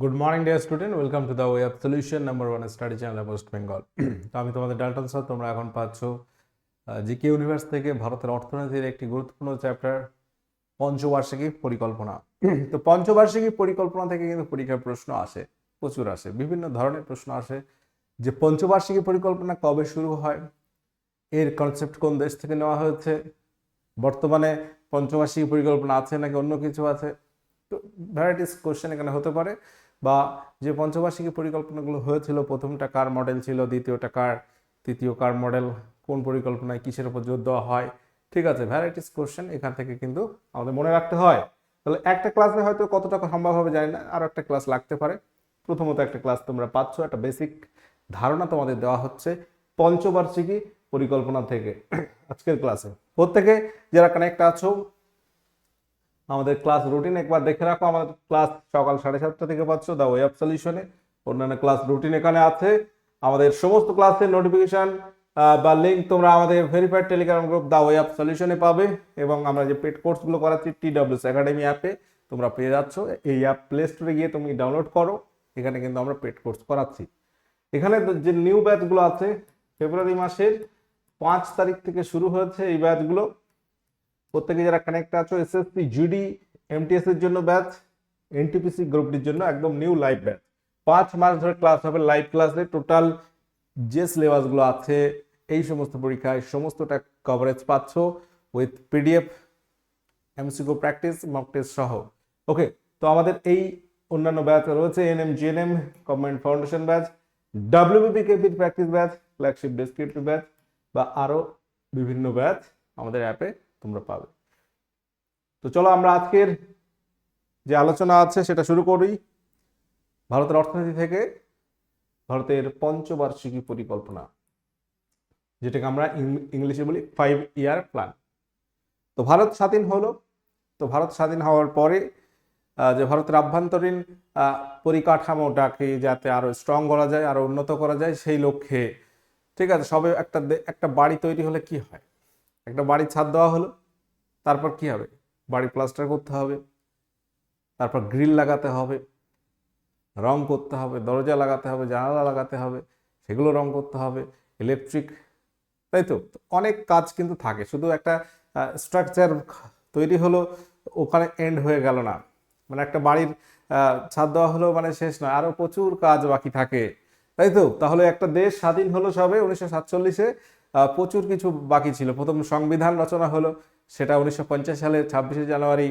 Good morning dear student welcome to the way of solution number one study channel West Bengal তো আমি তোমাদের Dalton sir তোমরা এখন পাচ্ছ জিকে ইউনিভার্স থেকে ভারতের অর্থনীতির একটি গুরুত্বপূর্ণ চ্যাপ্টার পঞ্চবার্ষিকী পরিকল্পনা। তো পঞ্চবার্ষিকী পরিকল্পনা থেকে কিন্তু পরীক্ষার প্রশ্ন আসে, প্রচুর আসে, বিভিন্ন ধরনের প্রশ্ন আসে যে পঞ্চবার্ষিকী পরিকল্পনা কবে শুরু হয়, এর কনসেপ্ট কোন দেশ থেকে নেওয়া হয়েছে, বর্তমানে পঞ্চবার্ষিকী পরিকল্পনা আছে নাকি অন্য কিছু আছে? তো ভ্যারাইটিস কোশ্চেন এখানে হতে পারে। বা যে পঞ্চবার্ষিকী পরিকল্পনাগুলো হয়েছিল, প্রথমটা কার মডেল ছিল, দ্বিতীয়টা কার, তৃতীয় কার মডেল কোন পরিকল্পনায় কিসের উপর জোর দেওয়া হয়, ঠিক আছে? ভ্যারাইটিস কোশ্চেন এখান থেকে কিন্তু আমাদের মনে রাখতে হয়। তাহলে একটা ক্লাসে হয়তো কতটা সম্ভব হবে জানি না, আর একটা ক্লাস লাগতে পারে। প্রথমত একটা ক্লাস তোমরা পাচ্ছ, একটা বেসিক ধারণা তোমাদের দেওয়া হচ্ছে পঞ্চবার্ষিকী পরিকল্পনা থেকে আজকের ক্লাসে প্রত্যেকে যারা কানেক্ট আছো আমাদের ক্লাস রুটিন একবার দেখে রাখো। আমাদের ক্লাস সকাল সাড়ে সাতটা থেকে পাচ্ছ দ্য ওয়ে অফ সলিউশনে অন্যান্য ক্লাস রুটিন এখানে আছে। আমাদের সমস্ত ক্লাসের নোটিফিকেশন বা লিঙ্ক তোমরা আমাদের verified Telegram group the way of সলিউশনে পাবে। এবং আমরা যে পেড কোর্সগুলো করাচ্ছি টি ডাব্লিউস একাডেমি অ্যাপে তোমরা পেয়ে যাচ্ছ। এই অ্যাপ প্লে স্টোরে গিয়ে তুমি ডাউনলোড করো। এখানে কিন্তু আমরা পেড কোর্স করাচ্ছি। এখানে যে নিউ ব্যাচগুলো আছে ফেব্রুয়ারি মাসের পাঁচ তারিখ থেকে শুরু হয়েছে এই ব্যাচগুলো প্রত্যেকে যারা কানেক্ট আছো এসএসসি জিডি এমটিএস এর জন্য ব্যাচ এনটিপিসি গ্রুপটির জন্য একদম নিউ লাইভ ব্যাচ পাঁচ মাস ধরে ক্লাস হবে লাইভ ক্লাসে টোটাল যে সিলেবাসগুলো আছে, এই সমস্ত পরীক্ষায় সমস্তটা কভারেজ পাচ্ছ with PDF MCQ practice mock test সহ। ওকে তো আমাদের এই অন্যান্য ব্যাচ রয়েছে NM GNM government foundation batch WBP কেপির practice batch flagship descriptive batch বা আরও বিভিন্ন ব্যাচ আমাদের অ্যাপে তোমরা পাবে। তো চলো আমরা আজকের যে আলোচনা আছে সেটা শুরু করি। ভারতের অর্থনীতি থেকে ভারতের পঞ্চবার্ষিকী পরিকল্পনা, যেটাকে আমরা ইংলিশে বলি ফাইভ ইয়ার প্ল্যান তো ভারত স্বাধীন হলো। তো ভারত স্বাধীন হওয়ার পরে যে ভারতের আভ্যন্তরীণ পরিকাঠামোটাকে যাতে আরও স্ট্রং করা যায়, আরও উন্নত করা যায়, সেই লক্ষ্যে, ঠিক আছে, সবে একটা একটা বাড়ি তৈরি হলে কি হয়? একটা বাড়ির ছাদ দেওয়া হলো। তারপর কি হবে? বাড়ি প্লাস্টার করতে হবে। তারপর গ্রিল লাগাতে হবে। রং করতে হবে। দরজা লাগাতে হবে। জানালা লাগাতে হবে। সেগুলো রং করতে হবে। ইলেকট্রিক, তাই তো? অনেক কাজ কিন্তু থাকে। শুধু একটা স্ট্রাকচার তৈরি হলো, ওখানে এন্ড হয়ে গেল না। মানে একটা বাড়ির ছাদ দেওয়া হলো মানে শেষ নয় আরও প্রচুর কাজ বাকি থাকে। তাই তো? তাহলে একটা দেশ স্বাধীন হলো সবে উনিশশো সাতচল্লিশে। প্রচুর কিছু বাকি ছিল। প্রথম সংবিধান রচনা হলো, সেটা উনিশশো পঞ্চাশ সালে ছাব্বিশে জানুয়ারি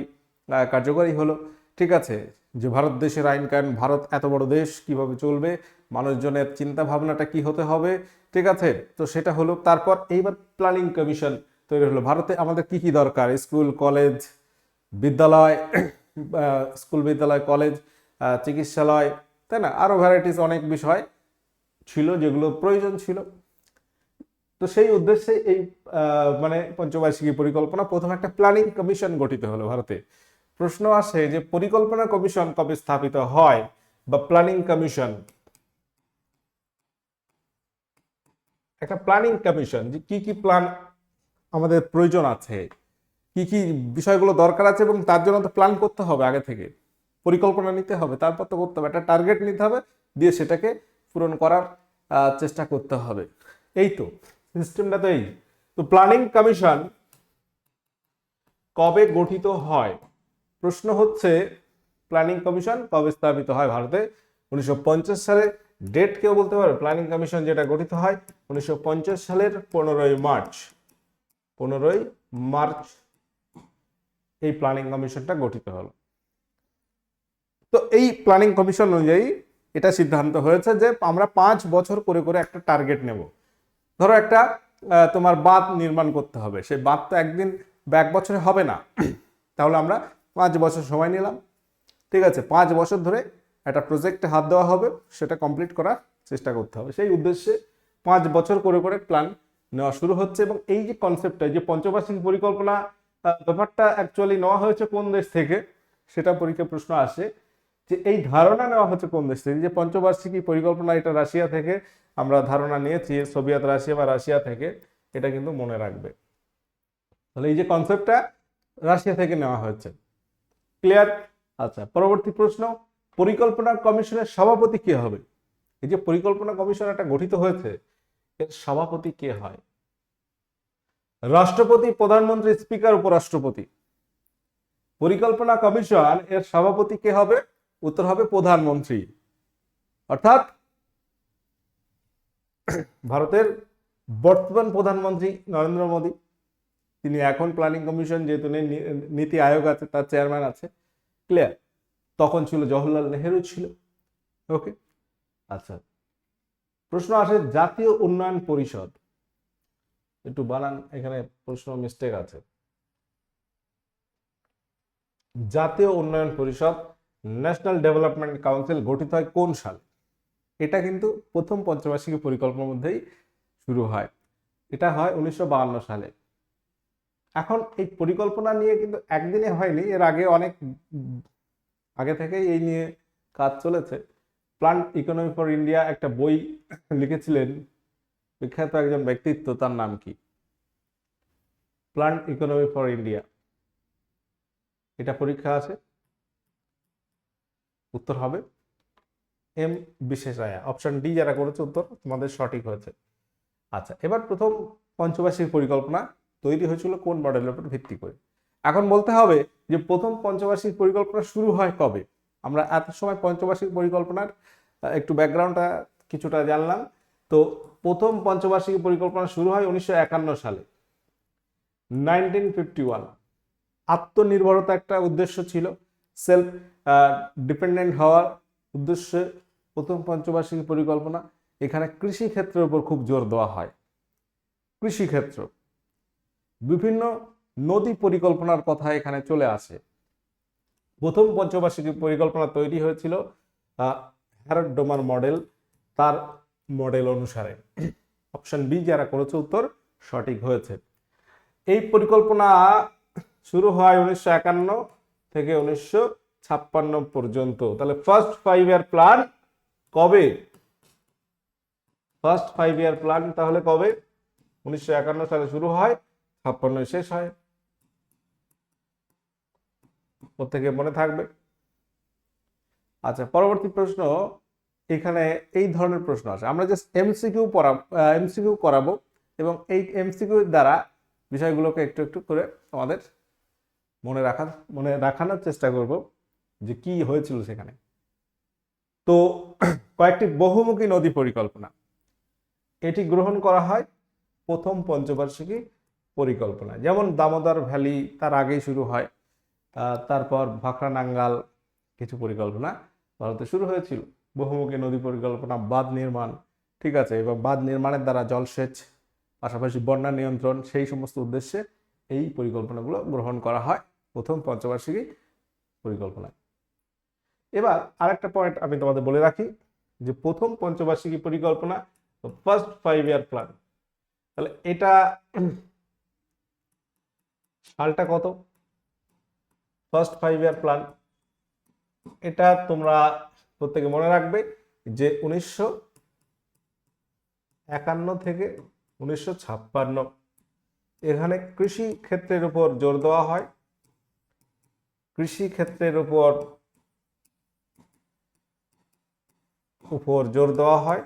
কার্যকরী হলো। ঠিক আছে, যে ভারত দেশের আইন কানুন ভারত এত বড় দেশ, কীভাবে চলবে, মানুষজনের চিন্তা ভাবনাটা কি হতে হবে, ঠিক আছে? তো সেটা হলো, তারপর এইবার প্ল্যানিং কমিশন তৈরি হলো। ভারতে আমাদের কি কি দরকার? স্কুল, কলেজ, বিদ্যালয় স্কুল, বিদ্যালয়, কলেজ চিকিৎসালয়, তাই না? আরও ভ্যারাইটিস অনেক বিষয় ছিল যেগুলো প্রয়োজন ছিল। তো সেই উদ্দেশ্যে এই মানে পঞ্চবার্ষিকী পরিকল্পনা প্রথম একটা প্ল্যানিং কমিশন গঠিত হলো ভারতে। প্রশ্ন আসে যে পরিকল্পনা কমিশন কবে স্থাপিত হয় বা প্ল্যানিং কমিশন একটা প্ল্যানিং কমিশন যে কি কি প্ল্যান আমাদের প্রয়োজন আছে, কি কি বিষয়গুলো দরকার আছে এবং তার জন্য তো প্ল্যান করতে হবে আগে থেকে। পরিকল্পনা নিতে হবে, তারপর তো করতে হবে। একটা টার্গেট নিতে হবে, দিয়ে সেটাকে পূরণ করার চেষ্টা করতে হবে। এই তো। সিস্টেমটা তো এই তো প্ল্যানিং কমিশন কবে গঠিত হয়? প্রশ্ন হচ্ছে, প্ল্যানিং কমিশন কবে স্থাপিত হয় ভারতে? উনিশশো সালে ডেট কেউ বলতে পারবে? প্ল্যানিং কমিশন যেটা গঠিত হয় উনিশশো পঞ্চাশ সালের পনেরোই মার্চ। পনেরোই মার্চ এই প্ল্যানিং কমিশনটা গঠিত হলো। তো এই প্ল্যানিং কমিশন অনুযায়ী এটা সিদ্ধান্ত হয়েছে যে আমরা পাঁচ বছর করে করে একটা টার্গেট নেব। ধরো একটা তোমার বাঁধ নির্মাণ করতে হবে। সেই বাঁধ তো একদিন বা এক বছরে হবে না। তাহলে আমরা পাঁচ বছর সময় নিলাম। ঠিক আছে পাঁচ বছর ধরে একটা প্রজেক্টে হাত দেওয়া হবে সেটা কমপ্লিট করার চেষ্টা করতে হবে। সেই উদ্দেশ্যে পাঁচ বছর করে করে প্ল্যান নেওয়া শুরু হচ্ছে এবং এই যে কনসেপ্টটা যে পঞ্চবার্ষিক পরিকল্পনা ব্যাপারটা অ্যাকচুয়ালি নেওয়া হয়েছে কোন দেশ থেকে সেটা পরীক্ষা প্রশ্ন আসে যে এই ধারণা নেওয়া হচ্ছে কোন দেশ থেকে? যে পঞ্চবার্ষিকী পরিকল্পনা এটা রাশিয়া থেকে আমরা ধারণা নিয়েছি সোভিয়েত রাশিয়া বা রাশিয়া থেকে এটা কিন্তু মনে রাখবে। তাহলে এই যে কনসেপ্টটা রাশিয়া থেকে নেওয়া হয়েছে। ক্লিয়ার আচ্ছা পরবর্তী প্রশ্ন, পরিকল্পনা কমিশনের সভাপতি কে হবে? এই যে পরিকল্পনা কমিশন একটা গঠিত হয়েছে, এর সভাপতি কে হয়? রাষ্ট্রপতি, প্রধানমন্ত্রী, স্পিকার, উপরাষ্ট্রপতি। পরিকল্পনা কমিশন এর সভাপতি কে হবে? উত্তর হবে প্রধানমন্ত্রী। অর্থাৎ ভারতের বর্তমান প্রধানমন্ত্রী নরেন্দ্র মোদী, তিনি এখন প্ল্যানিং কমিশন যেহেতু নীতি আয়োগ আছে, তার চেয়ারম্যান আছে ক্লিয়ার তখন ছিল জওহরলাল নেহেরু ছিল ওকে আচ্ছা প্রশ্ন আসে জাতীয় উন্নয়ন পরিষদ। একটু বানান, এখানে প্রশ্ন মিস্টেক আছে। জাতীয় উন্নয়ন পরিষদ ন্যাশনাল ডেভেলপমেন্ট কাউন্সিল গঠিত হয় কোন সালে? এটা কিন্তু প্রথম পঞ্চবার্ষিকী পরিকল্পনার মধ্যেই শুরু হয়। এটা হয় উনিশশো সালে। এখন এই পরিকল্পনা নিয়ে কিন্তু একদিনে হয়নি, এর আগে অনেক আগে থেকেই এই নিয়ে কাজ চলেছে। প্লান্ট ইকোনমি ফর ইন্ডিয়া একটা বই লিখেছিলেন বিখ্যাত একজন ব্যক্তিত্ব, তার নাম কি? Plant economy for India. এটা পরীক্ষা আছে, উত্তর হবে। এম বিশেষায়া অপশন ডি যারা করেছে, উত্তর তোমাদের সঠিক হয়েছে। আচ্ছা এবার প্রথম পঞ্চবার্ষিক পরিকল্পনা তৈরি হয়েছিল কোন মডেলের উপর ভিত্তি করে? এখন বলতে হবে যে প্রথম পঞ্চবার্ষিক পরিকল্পনা শুরু হয় কবে? আমরা এত সময় পঞ্চবার্ষিক পরিকল্পনার একটু ব্যাকগ্রাউন্ডটা কিছুটা জানলাম। তো প্রথম পঞ্চবার্ষিক পরিকল্পনা শুরু হয় উনিশশো একান্ন সালে। নাইনটিন ফিফটি ওয়ান আত্মনির্ভরতা একটা উদ্দেশ্য ছিল। সেলফ ডিপেন্ডেন্ট হওয়ার উদ্দেশ্যে প্রথম পঞ্চবার্ষিক পরিকল্পনা, এখানে কৃষি ক্ষেত্রের উপর খুব জোর দেওয়া হয়। কৃষি ক্ষেত্র বিভিন্ন নদী পরিকল্পনার কথা এখানে চলে আসে। প্রথম পঞ্চবার্ষিক পরিকল্পনা তৈরি হয়েছিল হ্যারড ডোমার মডেল তার মডেল অনুসারে। অপশন বি যারা করেছে উত্তর, সঠিক হয়েছে। এই পরিকল্পনা শুরু হয় উনিশশো একান্ন থেকে উনিশশো ছাপ্পান্ন পর্যন্ত। তাহলে ফার্স্ট ফাইভ ইয়ার প্ল্যান কবে? ফার্স্ট ফাইভ ইয়ার প্ল্যান তাহলে কবে? উনিশশো একান্ন সালে শুরু হয় ছাপ্পান্ন শেষ হয়। প্রত্যেকে মনে থাকবে। আচ্ছা পরবর্তী প্রশ্ন। এখানে এই ধরনের প্রশ্ন আছে আমরা জাস্ট এমসিকিউ পড়া এমসিকিউ করাবো এবং এই এমসিকিউ দ্বারা বিষয়গুলোকে একটু একটু করে আমাদের মনে রাখার, মনে রাখানোর চেষ্টা করব যে কি হয়েছিল সেখানে। তো কয়েকটি বহুমুখী নদী পরিকল্পনা। এটি গ্রহণ করা হয় প্রথম পঞ্চবার্ষিকী পরিকল্পনা যেমন দামোদর ভ্যালি তার আগেই শুরু হয় তারপর ভাখরা নাঙ্গাল কিছু পরিকল্পনা ভারতে শুরু হয়েছিল। বহুমুখী নদী পরিকল্পনা, বাঁধ নির্মাণ, ঠিক আছে, এবং বাঁধ নির্মাণের দ্বারা জলসেচ, পাশাপাশি বন্যা নিয়ন্ত্রণ, সেই সমস্ত উদ্দেশ্যে এই পরিকল্পনাগুলো গ্রহণ করা হয় প্রথম পঞ্চবার্ষিকী পরিকল্পনায়। এবার আরেকটা পয়েন্ট আমি তোমাদের বলে রাখি যে প্রথম পঞ্চবার্ষিকী পরিকল্পনা ফার্স্ট ফাইভ ইয়ার প্ল্যান তাহলে এটা সালটা কত? ফার্স্ট ফাইভ ইয়ার প্ল্যান এটা তোমরা প্রত্যেকে মনে রাখবে যে উনিশশো একান্ন থেকে উনিশশো ছাপ্পান্ন, এখানে কৃষি ক্ষেত্রের উপর জোর দেওয়া হয়। কৃষি ক্ষেত্রের উপর উপর জোর দেওয়া হয়।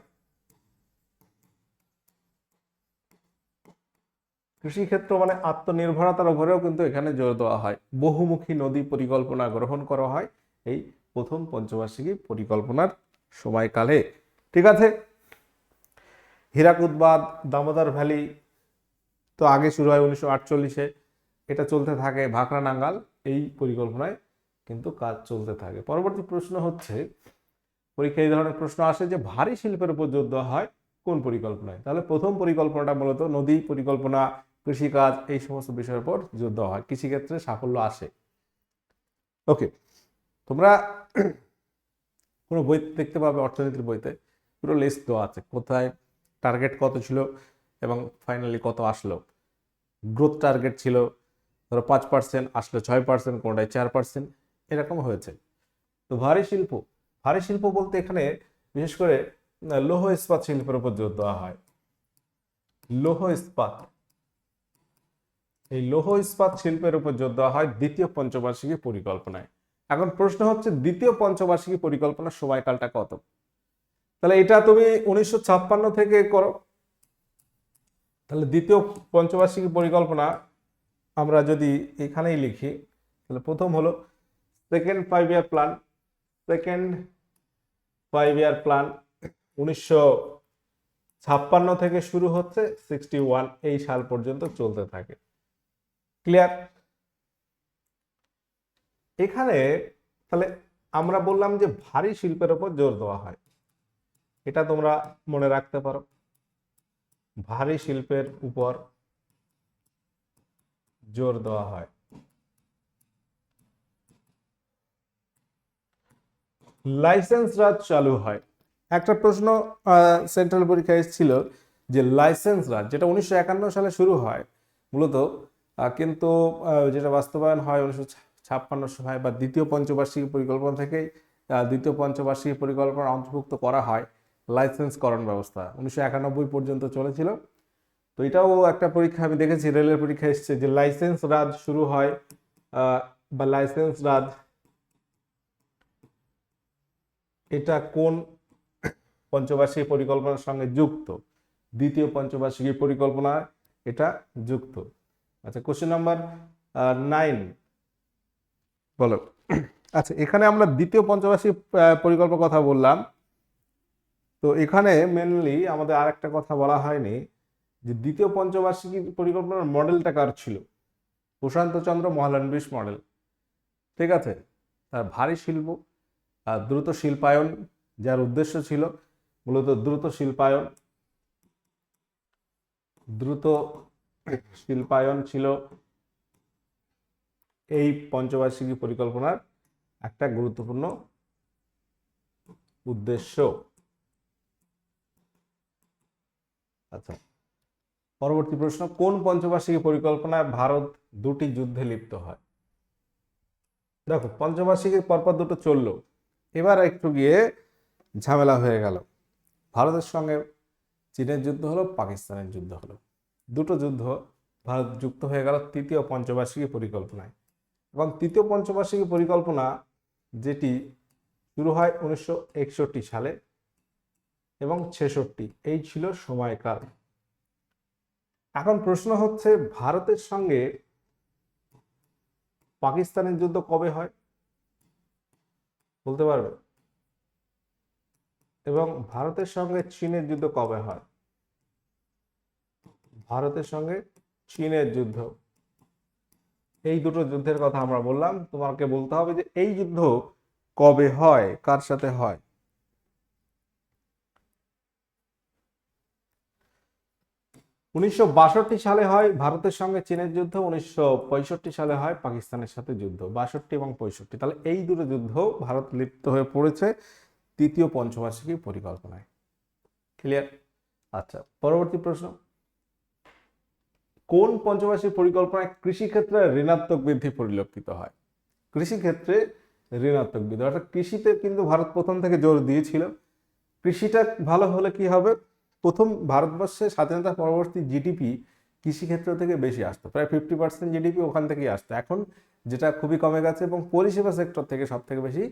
কৃষিক্ষেত্র মানে আত্মনির্ভরতার উপরেও কিন্তু এখানে জোর দেওয়া হয়। বহুমুখী নদী পরিকল্পনা গ্রহণ করা হয় এই প্রথম পঞ্চবার্ষিকী পরিকল্পনার সময়কালে। ঠিক আছে? হীরাকুদ বাঁধ দামোদর ভ্যালি তো আগে শুরু হয় উনিশশো আটচল্লিশে। এটা চলতে থাকে ভাকরা নাঙ্গাল। এই পরিকল্পনায় কিন্তু কাজ চলতে থাকে। পরবর্তী প্রশ্ন হচ্ছে পরীক্ষায় এই ধরনের প্রশ্ন আসে যে ভারী শিল্পের উপর দেওয়া হয় কোন পরিকল্পনায়? তাহলে প্রথম পরিকল্পনাটা মূলত নদী পরিকল্পনা, কৃষিকাজ, এই সমস্ত বিষয়ের উপর দেওয়া হয়। কৃষিক্ষেত্রে সাফল্য আসে। ওকে, তোমরা কোনো বই দেখতে পাবে, অর্থনীতির বইতে। পুরো লিস্ট দেওয়া আছে, কোথায় টার্গেট কত ছিল এবং ফাইনালি কত আসলো। গ্রোথ টার্গেট ছিল, ধরো পাঁচ পার্সেন্ট আসলো, ছয় পার্সেন্ট কোনটায় চার পার্সেন্ট এরকম হয়েছে। তো ভারী শিল্প ভারী শিল্প বলতে এখানে বিশেষ করে লৌহ ইস্পাত শিল্পের উপর জোর দেওয়া হয়। লৌহ ইস্পাত। এই লৌহ ইস্পাত শিল্পের উপর জোর দেওয়া হয় দ্বিতীয় পঞ্চবার্ষিকী পরিকল্পনায়। এখন প্রশ্ন হচ্ছে, দ্বিতীয় পঞ্চবার্ষিকী পরিকল্পনার সময়কালটা কত? তাহলে এটা তুমি উনিশশো ছাপ্পান্ন থেকে করো। তাহলে দ্বিতীয় পঞ্চবার্ষিকী পরিকল্পনা আমরা যদি এখানেই লিখি, তাহলে প্রথম হলো second five year plan second five year plan উনিশশো ছাপ্পান্ন থেকে শুরু হচ্ছে, সিক্সটি ওয়ান এই সাল পর্যন্ত চলতে থাকে। ক্লিয়ার? এখানে তাহলে আমরা বললাম যে ভারী শিল্পের উপর জোর দেওয়া হয়। এটা তোমরা মনে রাখতে পারো। ভারী শিল্পের উপর জোর দেওয়া হয়। লাইসেন্স রাজ চালু হয়। একটা প্রশ্ন সেন্ট্রাল পরীক্ষায় এসেছিল যে লাইসেন্স রাজ যেটা উনিশশো একান্ন সালে শুরু হয়, মূলত কিন্তু যেটা বাস্তবায়ন হয় উনিশশো ছাপ্পান্ন সময় বা দ্বিতীয় পঞ্চবার্ষিকী পরিকল্পনা থেকেই দ্বিতীয় পঞ্চবার্ষিকী পরিকল্পনা অন্তর্ভুক্ত করা হয় লাইসেন্সকরণ ব্যবস্থা। উনিশশো একানব্বই পর্যন্ত চলেছিল। তো এটাও একটা পরীক্ষা আমি দেখেছি, রেলের পরীক্ষা এসেছে যে লাইসেন্স রাজ শুরু হয় বা লাইসেন্স রাজ এটা কোন পঞ্চবার্ষিকী পরিকল্পনার সঙ্গে যুক্ত? দ্বিতীয় পঞ্চবার্ষিকী পরিকল্পনা এটা যুক্ত। আচ্ছা কোশ্চেন নাম্বার নাইন বলো। আচ্ছা এখানে আমরা দ্বিতীয় পঞ্চবার্ষিক পরিকল্পনার কথা বললাম। তো এখানে মেনলি আমাদের আর একটা কথা বলা হয়নি, যে দ্বিতীয় পঞ্চবার্ষিকী পরিকল্পনার মডেলটা কার ছিল? প্রশান্ত চন্দ্র মহালানবিশ মডেল। ঠিক আছে? তার ভারী শিল্প দ্রুত শিল্পায়ন, যার উদ্দেশ্য ছিল মূলত দ্রুত শিল্পায়ন। দ্রুত শিল্পায়ন ছিল এই পঞ্চবার্ষিকী পরিকল্পনার একটা গুরুত্বপূর্ণ উদ্দেশ্য। আচ্ছা পরবর্তী প্রশ্ন, কোন পঞ্চবার্ষিকী পরিকল্পনায় ভারত দুটি যুদ্ধে লিপ্ত হয়? দেখো, পঞ্চবার্ষিকীর পরপর দুটো চলল। এবার একটু গিয়ে ঝামেলা হয়ে গেল। ভারতের সঙ্গে চীনের যুদ্ধ হলো, পাকিস্তানের যুদ্ধ হলো। দুটো যুদ্ধ ভারত যুক্ত হয়ে গেল তৃতীয় পঞ্চবার্ষিকী পরিকল্পনায়। এবং তৃতীয় পঞ্চবার্ষিকী পরিকল্পনা যেটি শুরু হয় উনিশশো একষট্টি সালে এবং ছেষট্টি, এই ছিল সময়কাল। এখন প্রশ্ন হচ্ছে, ভারতের সঙ্গে পাকিস্তানের যুদ্ধ কবে হয়? বলতে পারবে? এবং ভারতের সঙ্গে চীনের যুদ্ধ কবে হয়? ভারতের সঙ্গে চীনের যুদ্ধ। এই দুটো যুদ্ধের কথা আমরা বললাম। তোমাকে বলতে হবে যে এই যুদ্ধ কবে হয়? কার সাথে হয়? উনিশশো বাষট্টি সালে হয় ভারতের সঙ্গে চীনের যুদ্ধ, উনিশশো পঁয়ষট্টি সালে হয় পাকিস্তানের সাথে যুদ্ধ, বাষট্টি এবং পঁয়ষট্টি। তাহলে এই দুটো যুদ্ধ ভারত লিপ্ত হয়ে পড়েছে তৃতীয় পঞ্চবার্ষিকী পরিকল্পনায়। ক্লিয়ার আচ্ছা পরবর্তী প্রশ্ন। কোন পঞ্চবার্ষিক পরিকল্পনায় কৃষিক্ষেত্রে ঋণাত্মক বৃদ্ধি পরিলক্ষিত হয়? কৃষিক্ষেত্রে ঋণাত্মক বৃদ্ধি, অর্থাৎ কৃষিতে কিন্তু ভারত প্রথম থেকে জোর দিয়েছিল। কৃষিটা ভালো হলে কি হবে? প্রথম ভারতবর্ষে স্বাধীনতা পরবর্তী জিডিপি কৃষিক্ষেত্র থেকে বেশি আসতো। প্রায় ফিফটি পার্সেন্ট জিডিপি ওখান থেকেই আসতো। এখন যেটা খুবই কমে গেছে এবং পরিষেবা সেক্টর থেকে সব থেকে বেশি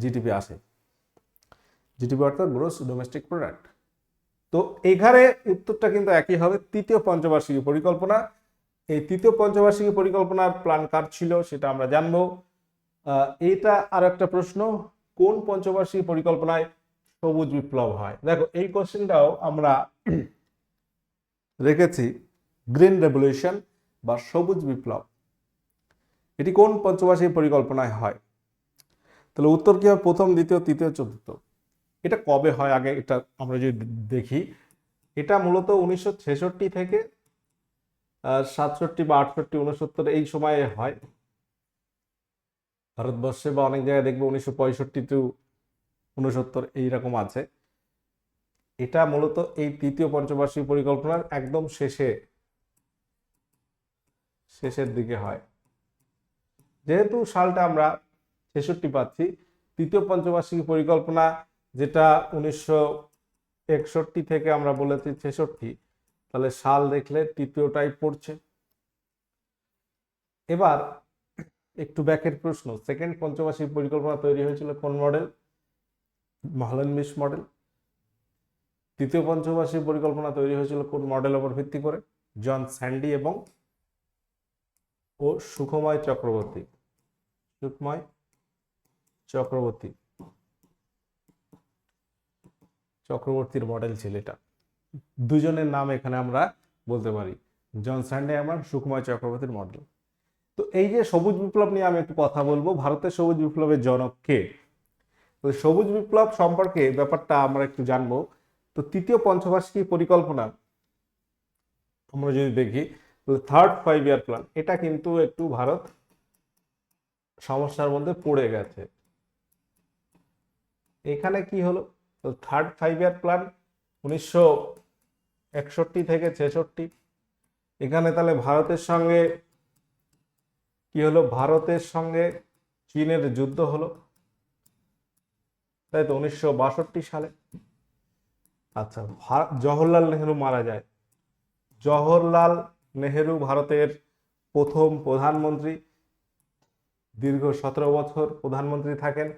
জিডিপি আসে। জিডিপি অর্থাৎ গ্রোস ডোমেস্টিক প্রোডাক্ট তো এখানে উত্তরটা কিন্তু একই হবে। তৃতীয় পঞ্চবার্ষিকী পরিকল্পনা। এই তৃতীয় পঞ্চবার্ষিকী পরিকল্পনার প্ল্যান কার ছিল সেটা আমরা জানব। এটা আর একটা প্রশ্ন। কোন পঞ্চবার্ষিকী পরিকল্পনায় সবুজ বিপ্লব হয়। দেখো, এই কোশ্চেনটাও আমরা রেখেছি গ্রিন রেভলিউশন বা সবুজ বিপ্লব। এটি কোন পঞ্চবার্ষিকী পরিকল্পনায় হয়? তাহলে উত্তর কি হয়? প্রথম, দ্বিতীয়, তৃতীয়, চতুর্থ। এটা কবে হয়? আগে এটা আমরা যদি দেখি। এটা মূলত উনিশশো ছেষট্টি থেকে সাতষট্টি বা আটষট্টি, উনসত্তর এই সময়ে হয়। ভারতবর্ষে বা অনেক জায়গায় দেখবে উনিশশো পঁয়ষট্টি টু উনসত্তর এইরকম আছে। এটা মূলত এই তৃতীয় পঞ্চবার্ষিক পরিকল্পনার একদম শেষে, শেষের দিকে হয়। যেহেতু সালটা আমরা ছেষট্টি পাচ্ছি, তৃতীয় পঞ্চবার্ষিকী পরিকল্পনা যেটা উনিশশো একষট্টি থেকে আমরা বলেছি ছেষট্টি, তাহলে সাল দেখলে তৃতীয়টাই পড়ছে। এবার একটু ব্যাকের প্রশ্ন, সেকেন্ড পঞ্চবার্ষিক পরিকল্পনা তৈরি হয়েছিল কোন মডেল মহলেনবিশ মডেল তৃতীয় পঞ্চবার্ষিক পরিকল্পনা তৈরি হয়েছিল কোন মডেল উপর ভিত্তি করে? জন স্যান্ডি এবং ও সুখময় চক্রবর্তী। সুখময় চক্রবর্তী। চক্রবর্তীর মডেল ছিল এটা। দুজনের নাম এখানে আমরা বলতে পারি। জন স্যান্ডে আমার সুকুমার চক্রবর্তীর মডেল তো এই যে সবুজ বিপ্লব নিয়ে আমি একটু কথা বলব। ভারতের সবুজ বিপ্লবের জনক কে? সবুজ বিপ্লব সম্পর্কে ব্যাপারটা আমরা একটু জানব। তো তৃতীয় পঞ্চবার্ষিকী পরিকল্পনা আমরা যদি দেখি থার্ড ফাইভ ইয়ার প্ল্যান এটা কিন্তু একটু ভারত সমস্যার মধ্যে পড়ে গেছে। এখানে কি হলো? থার্ড ফাইভ ইয়ার প্ল্যান উনিশশো একষট্টি থেকে ছেষট্টি। এখানে তাহলে ভারতের সঙ্গে কি হলো? ভারতের সঙ্গে চীনের যুদ্ধ হলো। তাই তো, উনিশশো বাষট্টি সালে। আচ্ছা জওহরলাল নেহেরু মারা যায়। জওহরলাল নেহেরু ভারতের প্রথম প্রধানমন্ত্রী। দীর্ঘ সতেরো বছর প্রধানমন্ত্রী থাকেন।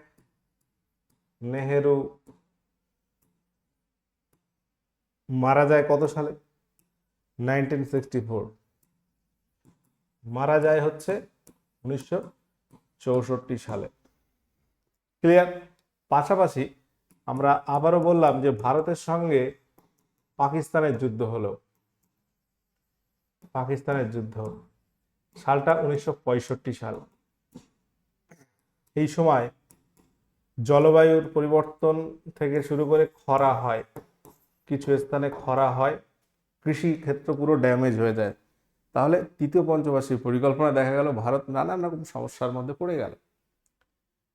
নেহেরু মারা যায় কত সালে? Nineteen sixty four. মারা যায় হচ্ছে উনিশশো চৌষট্টি সালে। ক্লিয়ার? পাশাপাশি আমরা আবারও বললাম যে ভারতের সঙ্গে পাকিস্তানের যুদ্ধ হলো। পাকিস্তানের যুদ্ধ। সালটা উনিশশো পঁয়ষট্টি সাল। এই সময় জলবায়ুর পরিবর্তন থেকে শুরু করে খরা হয়। কিছু স্থানে খরা হয়। কৃষি ক্ষেত্র পুরো ড্যামেজ হয়ে যায়। তাহলে তৃতীয় পঞ্চবার্ষিক পরিকল্পনা দেখা গেল, ভারত নানান রকম সমস্যার মধ্যে পড়ে গেল।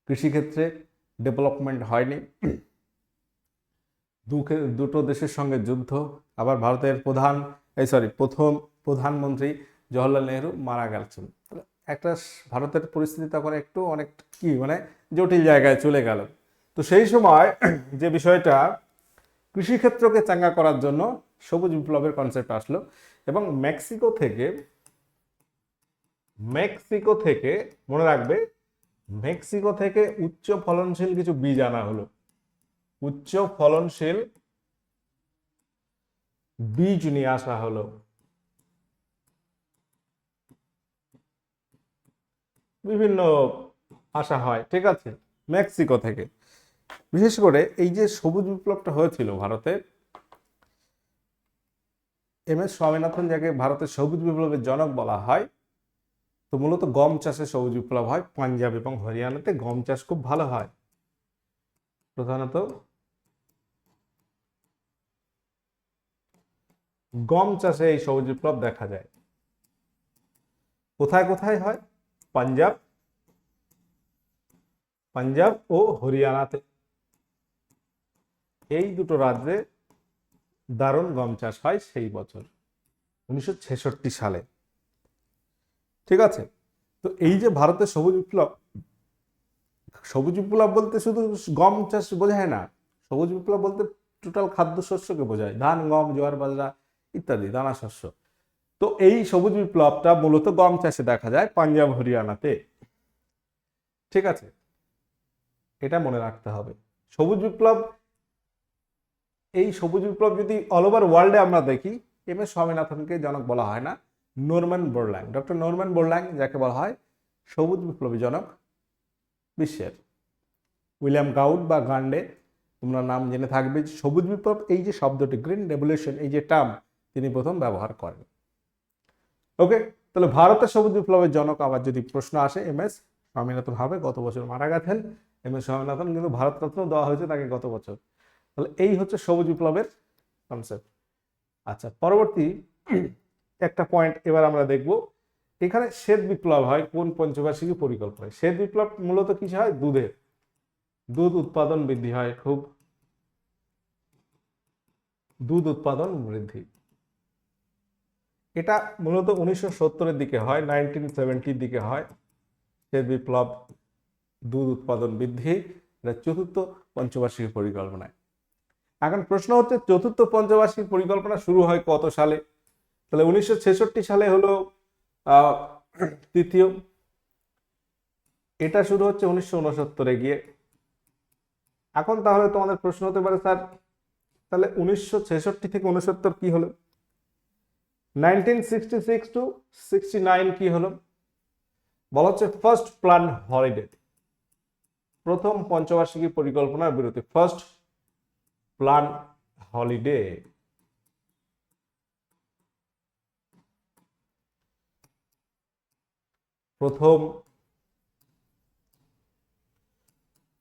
কৃষিক্ষেত্রে ডেভেলপমেন্ট হয়নি। দুটো দেশের সঙ্গে যুদ্ধ। আবার ভারতের প্রধান, এই সরি প্রথম প্রধানমন্ত্রী জওহরলাল নেহরু মারা গেছেন। একটা ভারতের পরিস্থিতি তখন একটু অনেক কি মানে জটিল জায়গায় চলে গেল। তো সেই সময় যে বিষয়টা, কৃষিক্ষেত্রকে চাঙ্গা করার জন্য সবুজ বিপ্লবের কনসেপ্ট আসলো এবং মেক্সিকো থেকে মেক্সিকো থেকে মনে রাখবে মেক্সিকো থেকে উচ্চ ফলনশীল কিছু বীজ আনা হলো। উচ্চ ফলনশীল বীজ নিয়ে আসা হলো। বিভিন্ন আসা হয়, ঠিক আছে? মেক্সিকো থেকে। বিশেষ করে এই যে সবুজ বিপ্লবটা হয়েছিল ভারতে, এম এস স্বামীনাথন যাকে ভারতের সবুজ বিপ্লবের জনক বলা হয় তো মূলত গম চাষে সবুজ বিপ্লব হয়, পাঞ্জাব এবং হরিয়ানাতে গম চাষ খুব ভালো হয়। প্রধানত গম চাষে এই সবুজ বিপ্লব দেখা যায়। কোথায় কোথায় হয়? পাঞ্জাব পাঞ্জাব ও হরিয়ানাতে। এই দুটো রাজ্যে দারুণ গম চাষ হয় সেই বছর, উনিশশো ছেষট্টি সালে। ঠিক আছে? তো এই যে ভারতের সবুজ বিপ্লব সবুজ বিপ্লব বলতে শুধু গম চাষ বোঝায় না, সবুজ বিপ্লব বলতে টোটাল খাদ্যশস্যকে বোঝায়। ধান, গম, জোয়ার, বাজরা ইত্যাদি, দানা শস্য। তো এই সবুজ বিপ্লবটা মূলত গম চাষে দেখা যায় পাঞ্জাব, হরিয়ানাতে। ঠিক আছে? এটা মনে রাখতে হবে। সবুজ বিপ্লব, এই সবুজ বিপ্লব যদি অল ওভার ওয়ার্ল্ডে আমরা দেখি, এম এস স্বামীনাথনকে জনক বলা হয় না। Norman Borlaug doctor Norman Borlaug যাকে বলা হয় সবুজ বিপ্লবী জনক বিশ্বের। উইলিয়াম গাউড বা গান্ডে, তোমরা নাম জেনে থাকবে সবুজ বিপ্লব, এই যে শব্দটি গ্রিন রেভলিউশন এই যে টার্ম তিনি প্রথম ব্যবহার করেন। ওকে, তাহলে ভারতের সবুজ বিপ্লবের জনক আবার যদি প্রশ্ন আসে, এম এস স্বামীনাথন হবে, গত বছর মারা গেছেন। এম এস স্বামীনাথন কিন্তু ভারতরত্ন দেওয়া হয়েছে তাকে গত বছর। তাহলে এই হচ্ছে সবুজ বিপ্লবের কনসেপ্ট আচ্ছা পরবর্তী একটা পয়েন্ট এবার আমরা দেখব। এখানে শ্বেত বিপ্লব হয় কোন পঞ্চবার্ষিকী পরিকল্পনায়? শ্বেত বিপ্লব মূলত কিছু হয়? দুধের। দুধ উৎপাদন বৃদ্ধি হয় খুব। দুধ উৎপাদন বৃদ্ধি। এটা মূলত উনিশশো সত্তরের দিকে হয় নাইনটিন সেভেন্টির দিকে হয়। শ্বেত বিপ্লব, দুধ উৎপাদন বৃদ্ধি, এটা চতুর্থ পঞ্চবার্ষিকী পরিকল্পনায়। এখন প্রশ্ন হচ্ছে, চতুর্থ পঞ্চবার্ষিক পরিকল্পনা শুরু হয় কত সালে? তাহলে উনিশশো ছেষট্টি সালে হলো তৃতীয়। এটা শুরু হচ্ছে উনিশশো উনসত্তরে গিয়ে। এখন তাহলে তোমাদের প্রশ্ন হতে পারে, স্যার, তাহলে উনিশশো ছেষট্টি থেকে উনসত্তর কি হলো? Nineteen sixty six to sixty nine কি হলো? বলা হচ্ছে ফার্স্ট প্ল্যান হলিডে প্রথম পঞ্চবার্ষিকী পরিকল্পনার বিরতি ফার্স্ট প্ল্যান হলিডে প্রথম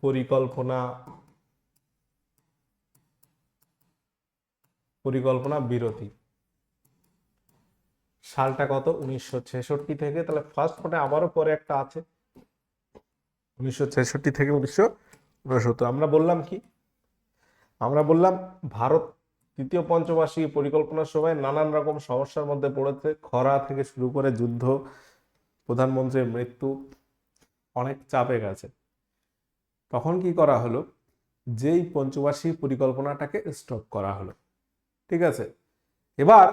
পরিকল্পনা পরিকল্পনা বিরতি। সালটা কত? উনিশশো ছেষট্টি থেকে। তাহলে ফার্স্ট মানে আবারও পরে একটা আছে। উনিশশো ছেষট্টি থেকে উনিশশো উনসত্তর আমরা বললাম কি? আমরা বললাম ভারত তৃতীয় পঞ্চবার্ষিকী পরিকল্পনার সময় নানান রকম সমস্যার মধ্যে পড়েছে। খরা থেকে শুরু করে যুদ্ধ প্রধানমন্ত্রীর মৃত্যু অনেক চাপে গেছে। তখন কি করা হলো? যেই পঞ্চবার্ষিক পরিকল্পনাটাকে স্টপ করা হলো। ঠিক আছে? এবার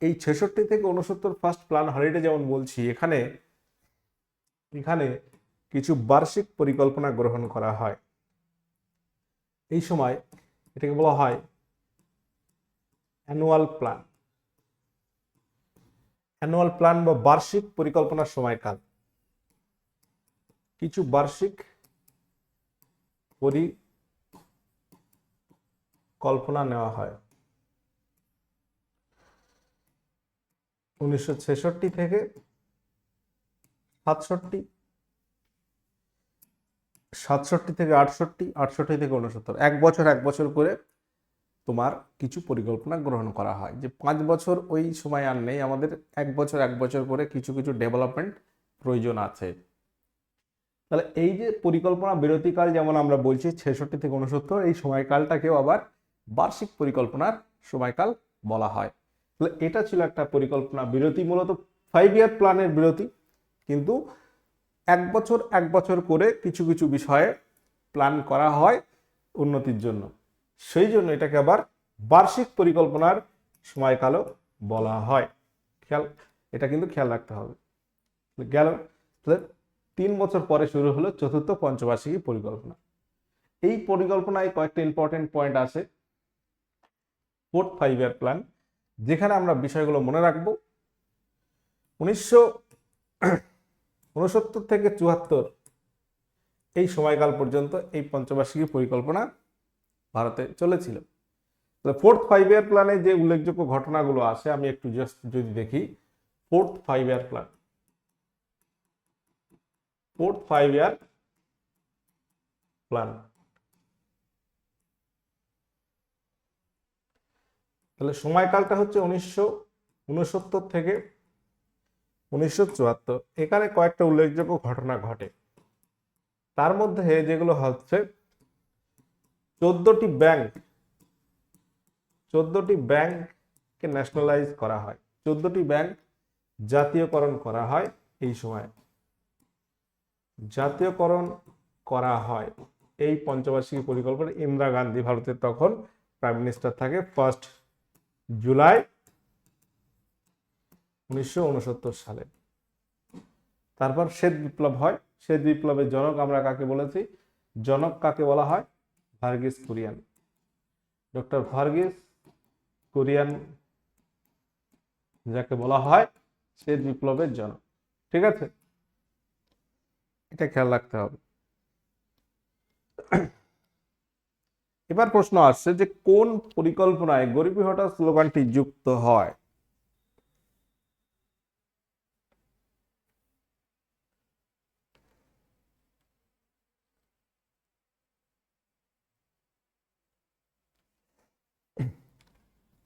এই ছেষট্টি থেকে উনসত্তর ফার্স্ট প্ল্যান হলিডে যেমন বলছি, এখানে এখানে কিছু বার্ষিক পরিকল্পনা গ্রহণ করা হয়। এই সময় এটাকে বলা হয় অ্যানুয়াল প্ল্যান অ্যানুয়াল প্ল্যান বা বার্ষিক পরিকল্পনার সময়কাল। কিছু বার্ষিক পরিকল্পনা নেওয়া হয়। উনিশশো ছেষট্টি থেকে সাতষট্টি সাতষট্টি থেকে আটষট্টি আটষট্টি থেকে উনসত্তর এক বছর এক বছর করে তোমার কিছু পরিকল্পনা গ্রহণ করা হয়। যে পাঁচ বছর ওই সময় আর নেই, আমাদের এক বছর এক বছর করে কিছু কিছু ডেভেলপমেন্ট প্রয়োজন আছে। তাহলে এই যে পরিকল্পনা বিরতিকাল যেমন আমরা বলছি, ছেষট্টি থেকে উনসত্তর এই সময়কালটাকেও আবার বার্ষিক পরিকল্পনার সময়কাল বলা হয়। তাহলে এটা ছিল একটা পরিকল্পনা বিরতি, মূলত ফাইভ ইয়ার প্ল্যানের বিরতি। কিন্তু এক বছর এক বছর করে কিছু কিছু বিষয়ে প্ল্যান করা হয় উন্নতির জন্য। সেই জন্য এটাকে আবার বার্ষিক পরিকল্পনার সময়কালও বলা হয়। খেয়াল, এটা কিন্তু খেয়াল রাখতে হবে। গেল তিন বছর পরে শুরু হলো চতুর্থ পঞ্চবার্ষিকী পরিকল্পনা। এই পরিকল্পনায় কয়েকটা ইম্পর্টেন্ট পয়েন্ট আছে। ফোর্থ ফাইভ ইয়ার প্ল্যান যেখানে আমরা বিষয়গুলো মনে রাখব। উনিশশো উনসত্তর থেকে চুয়াত্তর এই সময়কাল পর্যন্ত এই পঞ্চবার্ষিকী পরিকল্পনা ভারতে চলেছিল। তাহলে ফোর্থ ফাইভ ইয়ার প্ল্যানে যে উল্লেখযোগ্য ঘটনাগুলো আছে আমি একটু জাস্ট যদি দেখি fourth five year plan fourth five year plan তাহলে সময়কালটা হচ্ছে উনিশশো উনসত্তর থেকে উনিশশো চুয়াত্তর। এখানে কয়েকটা উল্লেখযোগ্য ঘটনা ঘটে। তার মধ্যে যেগুলো হচ্ছে চোদ্দটি ব্যাংক চোদ্দটি ব্যাংককে ন্যাশনালাইজ করা হয়। চোদ্দটি ব্যাংক জাতীয়করণ করা হয় এই সময়। জাতীয়করণ করা হয় এই পঞ্চবার্ষিকী পরিকল্পনা ইন্দিরা গান্ধী ভারতের তখন প্রাইম মিনিস্টার থাকে ফার্স্ট জুলাই উনিশশো উনসত্তর সালে। তারপর শ্বেত বিপ্লব হয়। শ্বেত বিপ্লবের জনক আমরা কাকে বলেছি? জনক কাকে বলা হয়? ভার্গিস কুরিয়ান। ডক্টর ভার্গিস কুরিয়ান যাকে বলা হয়, সে বিপ্লবের জনক। ঠিক আছে? এটা খেয়াল রাখতে হবে। এবার প্রশ্ন আসছে যে কোন পরিকল্পনায় গরিবী হঠাৎ স্লোগানটি যুক্ত হয়?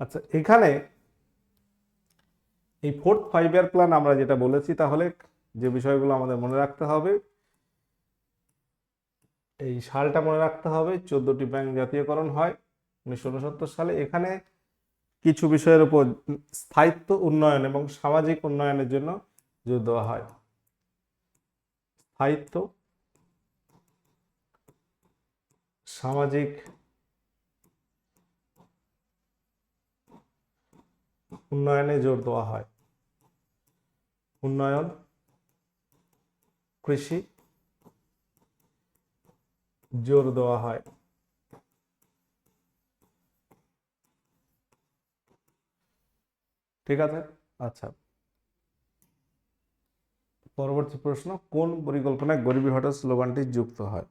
আচ্ছা এখানে এই ফোর্থ ফাইভ ইয়ার প্ল্যান আমরা যেটা বলেছি, তাহলে যে বিষয়গুলো আমাদের মনে রাখতে হবে, এই সালটা মনে রাখতে হবে, চোদ্দটি ব্যাংক জাতীয়করণ হয় উনিশশো উনসত্তর সালে। এখানে কিছু বিষয়ের উপর স্থায়িত্ব উন্নয়ন এবং সামাজিক উন্নয়নের জন্য জোর দেওয়া হয়। স্থায়িত্ব, সামাজিক উন্নয়নে জোর দেওয়া হয়। উন্নয়ন, কৃষি, জোর দেওয়া হয়। ঠিক আছে? আচ্ছা। পরবর্তী প্রশ্ন, কোন পরিকল্পনায় গরিবী হটাও স্লোগানটি যুক্ত হয়?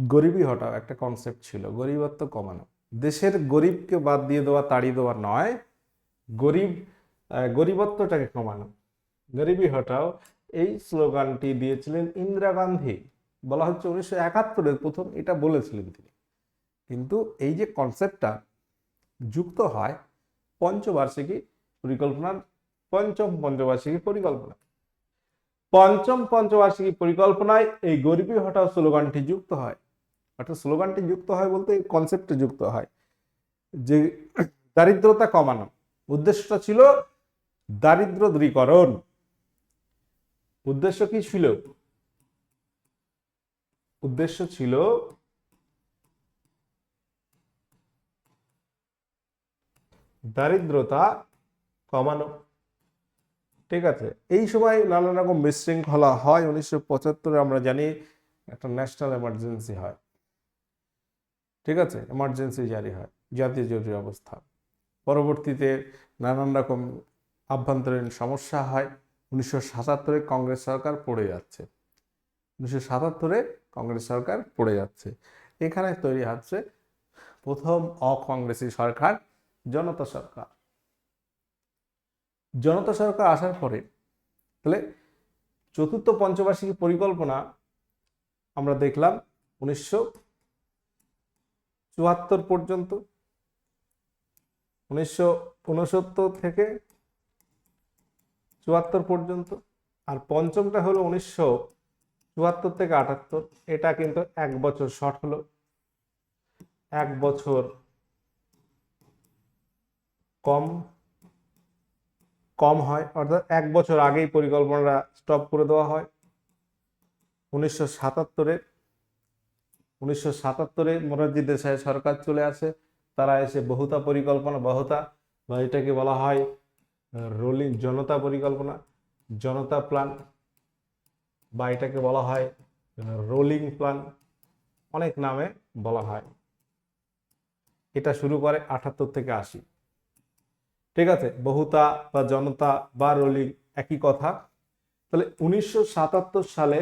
গরিবী হটাও একটা কনসেপ্ট ছিল, গরিবত্ব কমানো। দেশের গরিবকে বাদ দিয়ে দেওয়া, তাড়িয়ে দেওয়া নয় গরিব গরিবত্বটাকে কমানো। গরিবী হটাও এই স্লোগানটি দিয়েছিলেন ইন্দিরা গান্ধী। বলা হচ্ছে উনিশশো একাত্তরের প্রথম এটা বলেছিলেন তিনি। কিন্তু এই যে কনসেপ্টটা যুক্ত হয় পঞ্চবার্ষিকী পরিকল্পনার, পঞ্চম পঞ্চবার্ষিকী পরিকল্পনা পঞ্চম পঞ্চবার্ষিকী পরিকল্পনায় এই গরিবী হটাও স্লোগানটি যুক্ত হয়। অর্থাৎ স্লোগানটি যুক্ত হয় বলতে এই কনসেপ্টে যুক্ত হয় যে দারিদ্রতা কমানো। উদ্দেশ্যটা ছিল দারিদ্র দূরীকরণ উদ্দেশ্য কি ছিল? উদ্দেশ্য ছিল দারিদ্রতা কমানো। ঠিক আছে, এই সময় নানান রকম বিশৃঙ্খলা হয়, উনিশশো পঁচাত্তরে আমরা জানি একটা ন্যাশনাল এমার্জেন্সি হয়। ঠিক আছে এমার্জেন্সি জারি হয়, জাতীয় জরুরি অবস্থা। পরবর্তীতে নানান রকম আভ্যন্তরীণ সমস্যা হয়। উনিশশো সাতাত্তরে কংগ্রেস সরকার পড়ে যাচ্ছে। উনিশশো সাতাত্তরে কংগ্রেস সরকার পড়ে যাচ্ছে। এখানে তৈরি হচ্ছে প্রথম অকংগ্রেসি সরকার, জনতা সরকার। জনতা সরকার আসার পরে তাহলে চতুর্থ পঞ্চবার্ষিকী পরিকল্পনা আমরা দেখলাম উনিশশো চুয়াত্তর পর্যন্ত। উনিশশো উনসত্তর থেকে চুয়াত্তর পর্যন্ত। আর পঞ্চমটা হলো উনিশশো চুয়াত্তর থেকে আটাত্তর। এটা কিন্তু এক বছর শর্ট হলো। এক বছর কম কম হয়। অর্থাৎ এক বছর আগেই পরিকল্পনাটা স্টপ করে দেওয়া হয়। উনিশশো সাতাত্তরে উনিশশো সাতাত্তরে মোরারজি দেশাই সরকার চলে আসে। তারা এসে বহুতা পরিকল্পনা, বহুতা, বা এটাকে বলা হয় রোলিং জনতা পরিকল্পনা, জনতা প্ল্যান বা এটাকে বলা হয় রোলিং প্ল্যান অনেক নামে বলা হয়। এটা শুরু করে আটাত্তর থেকে আশি। ঠিক আছে, বহুতা বা জনতা বা রোলিং একই কথা। তাহলে উনিশশো সাতাত্তর সালে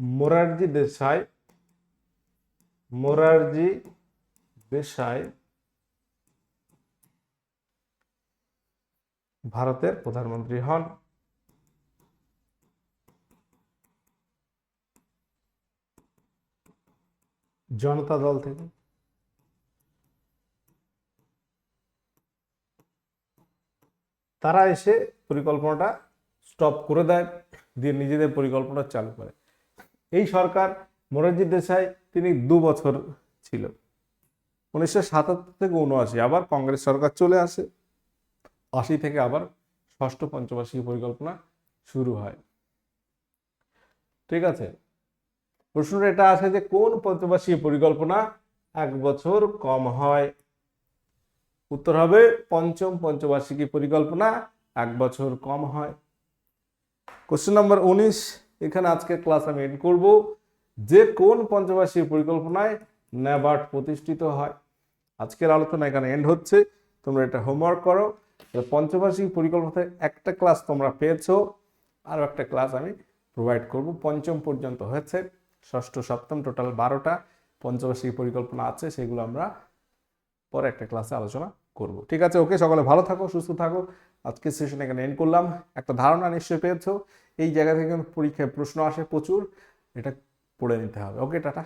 মোরারজি দেশাই মোরারজি দেশাই ভারতের প্রধানমন্ত্রী হন। জনতা দল থেকে। তারা এসে পরিকল্পনাটা স্টপ করে দেয়, দিয়ে নিজেদের পরিকল্পনা চালু করে। এই সরকার মোরারজি দেশাই তিনি দু বছর ছিল। উনিশশো সাতাত্তর থেকে উনআশি আবার কংগ্রেস সরকার চলে আসে। আশি থেকে আবার ষষ্ঠ, পঞ্চবার্ষিকী পরিকল্পনা শুরু হয়। ঠিক আছে? প্রশ্নটা এটা আছে যে কোন পঞ্চবার্ষিকী পরিকল্পনা এক বছর কম হয়? উত্তর হবে, পঞ্চম পঞ্চবার্ষিকী পরিকল্পনা এক বছর কম হয়। কোশ্চেন নাম্বার উনিশ, এখানে আজকের ক্লাস আমি এন্ড করব। যে কোন পঞ্চবার্ষিক পরিকল্পনায় ন্যাবার্ড প্রতিষ্ঠিত হয়? আজকের আলোচনা এখানে এন্ড হচ্ছে। তোমরা এটা হোমওয়ার্ক করো। পঞ্চবার্ষিকী পরিকল্পনাতে একটা ক্লাস তোমরা পেয়েছ। আরও একটা ক্লাস আমি প্রোভাইড করব। পঞ্চম পর্যন্ত হয়েছে। ষষ্ঠ, সপ্তম টোটাল বারোটা পঞ্চবার্ষিক পরিকল্পনা আছে, সেগুলো আমরা পরে একটা ক্লাসে আলোচনা করব। ঠিক আছে? ওকে সকলে ভালো থাকো, সুস্থ থাকো। আজকে সেশন এখানে এন্ড করলাম। একটা ধারণা নিশ্চয়ই পেয়েছ। এই জায়গা থেকে পরীক্ষায় প্রশ্ন আসে প্রচুর। এটা পড়ে নিতে হবে। Okay tata.